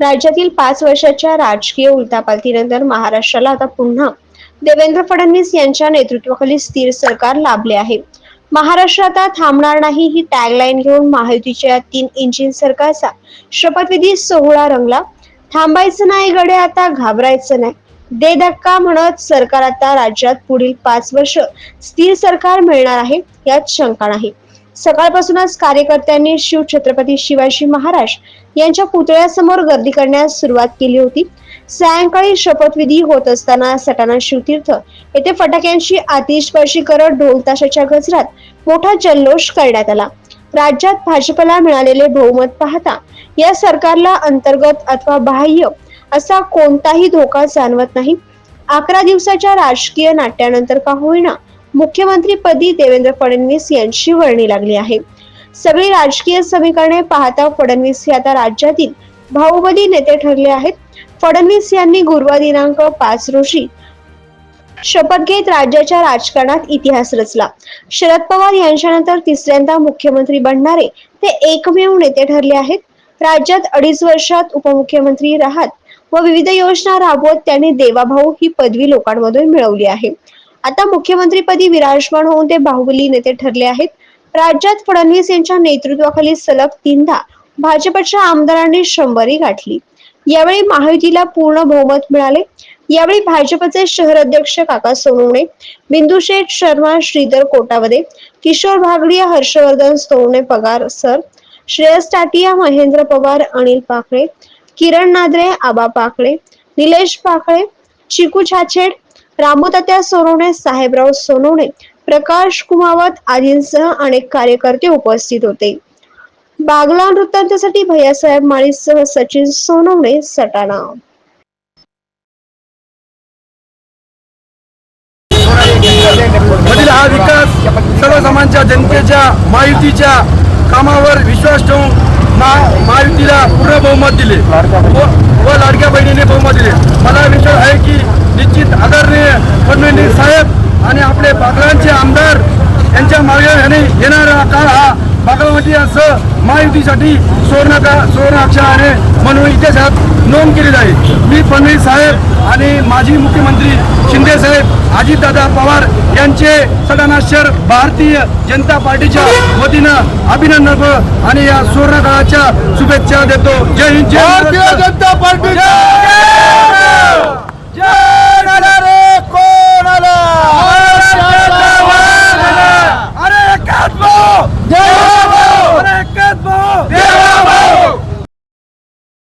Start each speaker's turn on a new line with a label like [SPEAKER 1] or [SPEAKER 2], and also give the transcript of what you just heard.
[SPEAKER 1] राज्यातील पाच वर्षाच्या राजकीय उलथापालथीनंतर महाराष्ट्राला आता पुन्हा देवेंद्र फडणवीस यांच्या नेतृत्वाखाली स्थिर सरकार लाभले आहे. महाराष्ट्र आता थांबणार नाही ही टॅगलाईन घेऊन महायुतीच्या तीन इंजिन सरकारचा शपथविधी सोहळा रंगला. थांबायचं नाही गडे आता घाबरायचं नाही. दे धक्का म्हणत सरकार आता राज्यात पुढील पाच वर्ष स्थिर सरकार मिळणार आहे यात शंका नाही. सकाळपासूनच कार्यकर्त्यांनी शिव छत्रपती शिवाजी महाराज यांच्या पुतळ्यासमोर गर्दी करण्यास सुरुवात केली होती. सायंकाळी शपथविधी होत असताना सटाणा शिवतीर्थ येथे फटाक्यांची आतिषबाजी करत ढोल ताशाच्या गजरात मोठा जल्लोष करण्यात आला. राज्यात भाजपला मिळालेले बहुमत पाहता या सरकारला अंतर्गत अथवा बाह्य असा कोणताही धोका जाणवत नाही. अकरा दिवसाच्या राजकीय नाट्यानंतर का होईना मुख्यमंत्रीपदी देवेंद्र फडणवीस यांची वर्णी लागली आहे. सगळी राजकीय समीकरणे पाहता फडणवीस हे आता राज्यातील भाऊबली नेते ठरले आहेत. फडणवीस यांनी गुरुवार दिनांक पाच रोजी शपथ घेत राज्याच्या राजकारणात इतिहास रचला. शरद पवार यांच्यानंतर तिसऱ्यांदा मुख्यमंत्री बनणारे ते एकमेव नेते ठरले आहेत. राज्यात अडीच वर्षात उपमुख्यमंत्री राहत व विविध योजना राबवत त्यांनी देवाभाऊ ही पदवी लोकांमधून मिळवली आहे. आता मुख्यमंत्रीपदी विराजमान होऊन ते बाहुबली नेते ठरले आहेत. राज्यात फडणवीस यांच्या नेतृत्वाखाली सलग तीनदा भाजपच्या आमदारांनी शंभरी गाठली. यावेळी महायुतीला पूर्ण बहुमत मिळाले. यावेळी भाजपचे शहर अध्यक्ष काका सोनवणे बिंदू शेठ शर्मा श्रीधर कोटावदे किशोर भागडिया हर्षवर्धन सोनवणे पगार सर श्रेयस टाटिया महेंद्र पवार अनिल पाकळे किरण नादरे आबा पाकळे निलेश पाकळे चिकू छाछेड रामोतात्या सोनवणे साहेबराव सोनवणे प्रकाश कुमावत आदींसह अनेक कार्यकर्ते उपस्थित होते. बागला वृत्तांतासाठी भैयासाहेब माळीसह सचिन सोनवणे सटाणा.
[SPEAKER 2] मधील हा विकास सर्वसामान्य जनतेच्या महायुतीच्या कामावर विश्वास ठेवून महा महायुतीला पूर्ण बहुमत दिले. व व लाडक्या बहिणीने बहुमत दिले. मला विश्वास आहे की निश्चित आदरणीय फडणवीस साहेब आणि आपले बागलांचे आमदार यांच्या मार्गाने येणारा काळ हा बागलवाटी असं महायुतीसाठी सुवर्ण का सुवर्ण अक्षराने म्हणून इतिहासात नोंद केली जाईल. मी फडणवीस साहेब आणि माजी मुख्यमंत्री शिंदे साहेब अजितदादा पवार यांचे सटाणा शहर भारतीय जनता पार्टीच्या वतीनं अभिनंदन आणि या सुवर्ण काळाच्या शुभेच्छा देतो. जय हिंद जय
[SPEAKER 3] भारतीय. जनता पार्टी